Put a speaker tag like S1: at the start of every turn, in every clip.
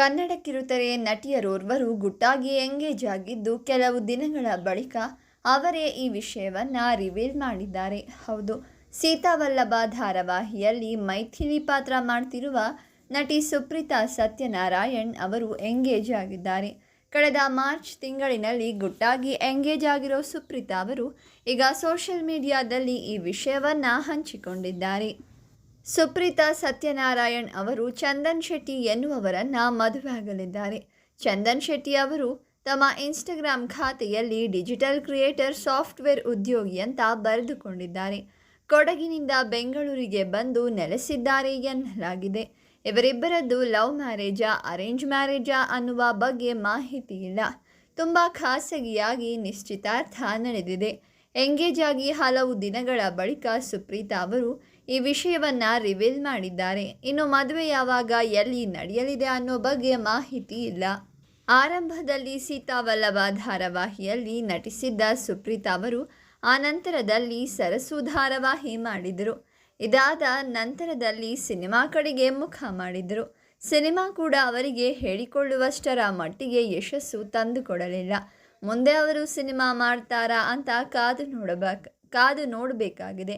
S1: ಕನ್ನಡ ಕಿರುತೆರೆ ನಟಿಯರೋರ್ವರು ಗುಟ್ಟಾಗಿ ಎಂಗೇಜ್ ಆಗಿದ್ದು ಕೆಲವು ದಿನಗಳ ಬಳಿಕ ಅವರೇ ಈ ವಿಷಯವನ್ನು ರಿವೀಲ್ ಮಾಡಿದ್ದಾರೆ. ಹೌದು ಸೀತಾವಲ್ಲಭ ಧಾರಾವಾಹಿಯಲ್ಲಿ ಮೈಥಿಲಿ ಪಾತ್ರ ಮಾಡ್ತಿರುವ ನಟಿ ಸುಪ್ರೀತಾ ಸತ್ಯನಾರಾಯಣ್ ಅವರು ಎಂಗೇಜ್ ಆಗಿದ್ದಾರೆ. ಕಳೆದ ಮಾರ್ಚ್ ತಿಂಗಳಿನಲ್ಲಿ ಗುಟ್ಟಾಗಿ ಎಂಗೇಜ್ ಆಗಿರೋ ಸುಪ್ರೀತಾ ಅವರು ಈಗ ಸೋಷಿಯಲ್ ಮೀಡಿಯಾದಲ್ಲಿ ಈ ವಿಷಯವನ್ನು ಹಂಚಿಕೊಂಡಿದ್ದಾರೆ. ಸುಪ್ರೀತಾ ಸತ್ಯನಾರಾಯಣ್ ಅವರು ಚಂದನ್ ಶೆಟ್ಟಿ ಎನ್ನುವರನ್ನ ಮದುವೆಯಾಗಲಿದ್ದಾರೆ. ಚಂದನ್ ಶೆಟ್ಟಿ ಅವರು ತಮ್ಮ ಇನ್ಸ್ಟಾಗ್ರಾಮ್ ಖಾತೆಯಲ್ಲಿ ಡಿಜಿಟಲ್ ಕ್ರಿಯೇಟರ್ ಸಾಫ್ಟ್ವೇರ್ ಉದ್ಯೋಗಿ ಅಂತ ಬರೆದುಕೊಂಡಿದ್ದಾರೆ. ಕೊಡಗಿನಿಂದ ಬೆಂಗಳೂರಿಗೆ ಬಂದು ನೆಲೆಸಿದ್ದಾರೆ ಎನ್ನಲಾಗಿದೆ. ಇವರಿಬ್ಬರದ್ದು ಲವ್ ಮ್ಯಾರೇಜಾ, ಅರೇಂಜ್ ಮ್ಯಾರೇಜಾ ಅನ್ನುವ ಬಗ್ಗೆ ಮಾಹಿತಿ ಇಲ್ಲ. ತುಂಬ ಖಾಸಗಿಯಾಗಿ ನಿಶ್ಚಿತಾರ್ಥ ನಡೆದಿದೆ. ಎಂಗೇಜ್ ಆಗಿ ಹಲವು ದಿನಗಳ ಬಳಿಕ ಸುಪ್ರೀತಾ ಅವರು ಈ ವಿಷಯವನ್ನ ರಿವೀಲ್ ಮಾಡಿದ್ದಾರೆ. ಇನ್ನು ಮದುವೆ ಯಾವಾಗ, ಎಲ್ಲಿ ನಡೆಯಲಿದೆ ಅನ್ನೋ ಬಗ್ಗೆ ಮಾಹಿತಿ ಇಲ್ಲ. ಆರಂಭದಲ್ಲಿ ಸೀತಾವಲ್ಲಭ ಧಾರಾವಾಹಿಯಲ್ಲಿ ನಟಿಸಿದ್ದ ಸುಪ್ರೀತಾ ಅವರು, ಆ ನಂತರದಲ್ಲಿ ಸರಸು ಧಾರಾವಾಹಿ ಮಾಡಿದರು. ಇದಾದ ನಂತರದಲ್ಲಿ ಸಿನಿಮಾ ಕಡೆಗೆ ಮುಖ ಮಾಡಿದರು. ಸಿನಿಮಾ ಕೂಡ ಅವರಿಗೆ ಹೇಳಿಕೊಳ್ಳುವಷ್ಟರ ಮಟ್ಟಿಗೆ ಯಶಸ್ಸು ತಂದುಕೊಡಲಿಲ್ಲ. ಮುಂದೆ ಅವರು ಸಿನಿಮಾ ಮಾಡ್ತಾರಾ ಅಂತ ಕಾದು ನೋಡಬೇಕು, ಕಾದು ನೋಡಬೇಕಾಗಿದೆ.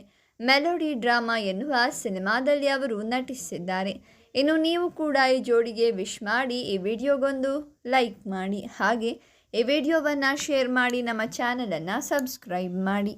S1: ಮೆಲೋಡಿ ಡ್ರಾಮಾ ಎನ್ನುವ ಸಿನಿಮಾದಲ್ಲಿ ಅವರು ನಟಿಸಿದ್ದಾರೆ. ಇನ್ನು ನೀವು ಕೂಡ ಈ ಜೋಡಿಗೆ ವಿಶ್ ಮಾಡಿ, ಈ ವಿಡಿಯೋಗೊಂದು ಲೈಕ್ ಮಾಡಿ, ಹಾಗೆ ಈ ವಿಡಿಯೋವನ್ನು ಶೇರ್ ಮಾಡಿ, ನಮ್ಮ ಚಾನಲನ್ನು ಸಬ್ಸ್ಕ್ರೈಬ್ ಮಾಡಿ.